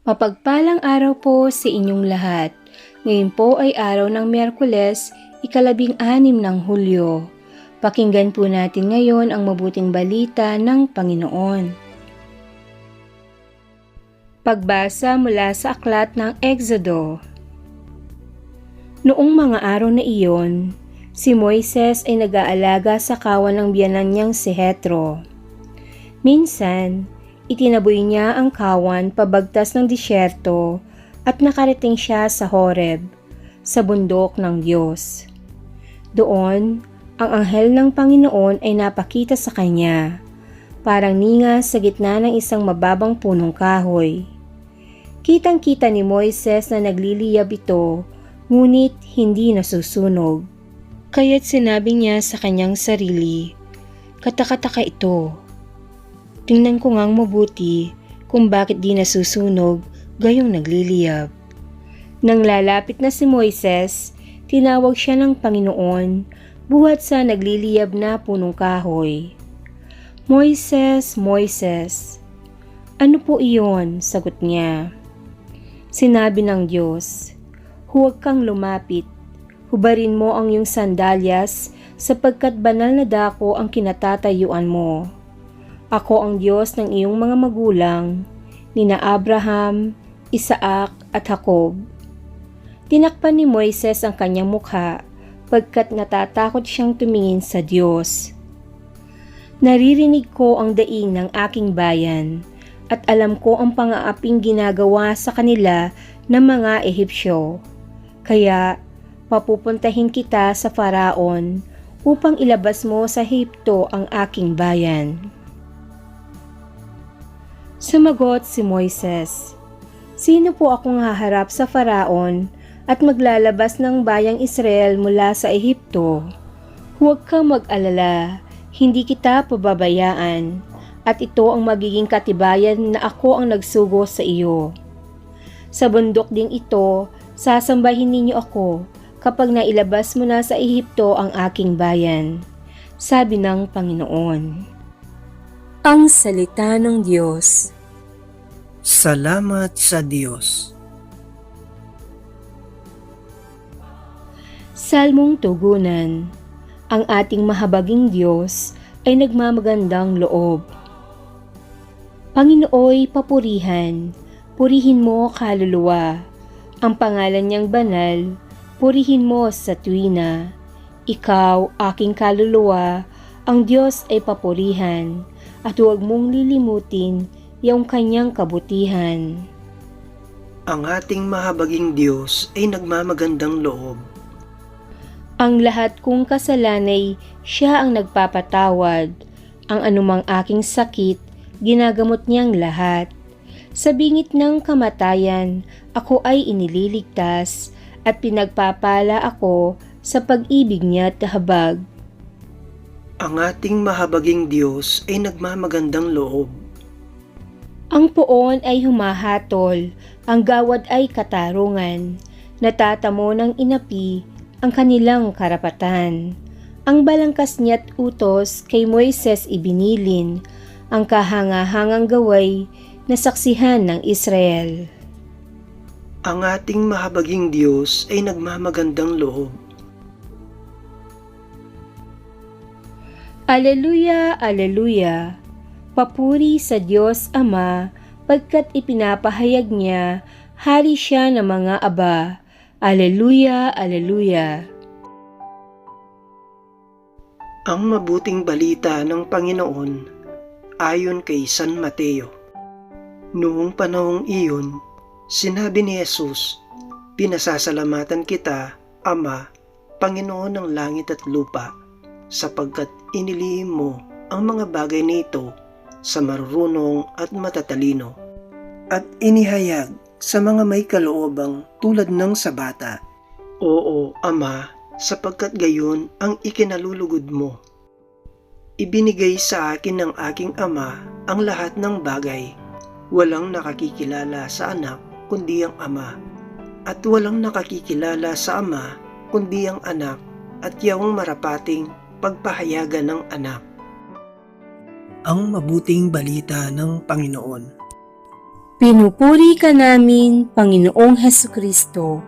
Mapagpalang araw po sa inyong lahat. Ngayon po ay araw ng Miyerkules, ikalabing anim ng Hulyo. Pakinggan po natin ngayon ang mabuting balita ng Panginoon. Pagbasa mula sa aklat ng Exodo Noong mga araw na iyon, si Moises ay nag-aalaga sa kawan ng biyanan niyang si Hetro. Minsan, itinaboy niya ang kawan pabagtas ng disyerto at nakarating siya sa Horeb, sa bundok ng Diyos. Doon, ang anghel ng Panginoon ay napakita sa kanya, parang ninga sa gitna ng isang mababang punong kahoy. Kitang-kita ni Moises na nagliliyab ito, ngunit hindi nasusunog. Kaya't sinabi niya sa kanyang sarili, Katakataka ito. Tingnan ko ngang mabuti kung bakit di nasusunog gayong nagliliyab. Nang lalapit na si Moises, tinawag siya ng Panginoon buhat sa nagliliyab na punong kahoy. Moises, Moises. Ano po iyon? Sagot niya. Sinabi ng Diyos, Huwag kang lumapit. Hubarin mo ang iyong sandalyas sapagkat banal na dako ang kinatatayuan mo. Ako ang Diyos ng iyong mga magulang, nina Abraham, Isaac at Jacob. Tinakpan ni Moises ang kanyang mukha pagkat natatakot siyang tumingin sa Diyos. Naririnig ko ang daing ng aking bayan at alam ko ang pangaaping ginagawa sa kanila ng mga Ehipsyo. Kaya papupuntahin kita sa Faraon upang ilabas mo sa Ehipto ang aking bayan. Sumagot si Moises, Sino po akong haharap sa Faraon at maglalabas ng bayang Israel mula sa Ehipto? Huwag kang mag-alala, hindi kita pababayaan, at ito ang magiging katibayan na ako ang nagsugo sa iyo. Sa bundok ding ito, sasambahin ninyo ako kapag nailabas mo na sa Ehipto ang aking bayan, sabi ng Panginoon. Ang Salita ng Diyos Salamat sa Diyos. Salmong Tugunan Ang ating mahabaging Diyos ay nagmamagandang loob. Panginooy papurihan, purihin mo kaluluwa. Ang pangalan niyang banal, purihin mo sa tuwina. Ikaw, aking kaluluwa, ang Diyos ay papurihan, at huwag mong lilimutin yung kanyang kabutihan. Ang ating mahabaging Diyos ay nagmamagandang loob. Ang lahat kong kasalanay, siya ang nagpapatawad. Ang anumang aking sakit, ginagamot niyang lahat. Sa bingit ng kamatayan, ako ay inililigtas at pinagpapala ako sa pag-ibig niya at habag. Ang ating mahabaging Diyos ay nagmamagandang loob. Ang poon ay humahatol, ang gawad ay katarungan. Natatamo ng inapi ang kanilang karapatan. Ang balangkas niya't utos kay Moises ibinilin, ang kahanga-hangang gaway na saksihan ng Israel. Ang ating mahabaging Diyos ay nagmamagandang loob. Aleluya, Aleluya! Papuri sa Diyos Ama, pagkat ipinapahayag niya, hari siya ng mga aba. Aleluya, Aleluya! Ang mabuting balita ng Panginoon ayon kay San Mateo. Noong panahong iyon, sinabi ni Jesus, Pinasasalamatan kita, Ama, Panginoon ng langit at lupa, sapagkat inilihim mo ang mga bagay nito sa marurunong at matatalino, at inihayag sa mga may kaloobang tulad ng sa bata. Oo, Ama, sapagkat gayon ang ikinalulugod mo. Ibinigay sa akin ng aking Ama ang lahat ng bagay. Walang nakakikilala sa anak kundi ang Ama, at walang nakakikilala sa Ama kundi ang anak at yawang marapating pagpahayagan ng anak ang mabuting balita ng Panginoon. Pinupuri ka namin, Panginoong Heso Kristo.